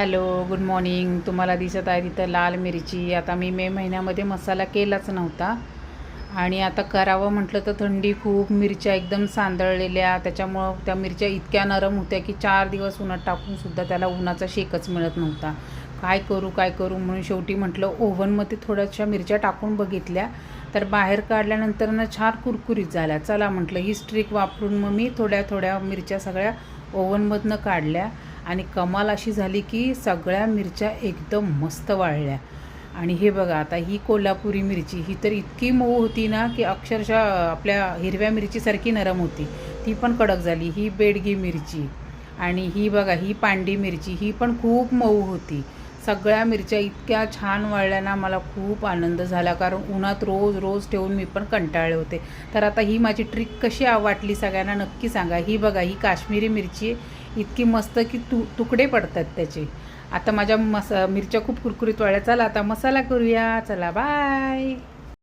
Hello good morning. तुम्हाला दिसत आहे तिथं लाल मिरची. आता मी मे महिन्यामध्ये मसाला केलाच नव्हता. आणि आता करावं म्हटलं तर थंडी खूप मिरच्या एकदम सांदळलेल्या. त्याच्यामुळं त्या मिरच्या इतक्या नरम होत्या की चार दिवस उन्हात टाकूनसुद्धा त्याला उन्हाचा शेकच मिळत नव्हता. काय करू काय करू म्हणून शेवटी म्हटलं ओव्हनमध्ये थोड्याशा मिरच्या टाकून बघितल्या. तर बाहेर काढल्यानंतर ना छान कुरकुरीत झाल्या. चला म्हटलं ही स्ट्रिक वापरून मग मी थोड्या थोड्या मिरच्या सगळ्या ओव्हनमधनं काढल्या आणि कमाल अशी झाली की सगळ्या मिरच्या एकदम मस्त वाळल्या. आणि हे बघा आता ही कोल्हापुरी मिरची ही तर इतकी मऊ होती ना की अक्षरशः आपल्या हिरव्या मिरचीसारखी नरम होती. ती पण कडक झाली. ही बेडगी मिरची आणि ही बघा ही पांडी मिरची ही पण खूप मऊ होती. सगळ्या मिरच्या इतक्या छान वाळल्या ना मला खूप आनंद झाला. कारण उन्हात रोज रोज ठेवून मी पण कंटाळले होते. तर आता ही माझी ट्रिक कशी वाटली सगळ्यांना नक्की सांगा. ही बघा ही काश्मीरी मिरची इतकी मस्त की तु तुकडे पडतात त्याचे. आता माझ्या मस मिरच्या खूप कुरकुरीत वाळल्या. चला आता मसाला करूया. चला बाय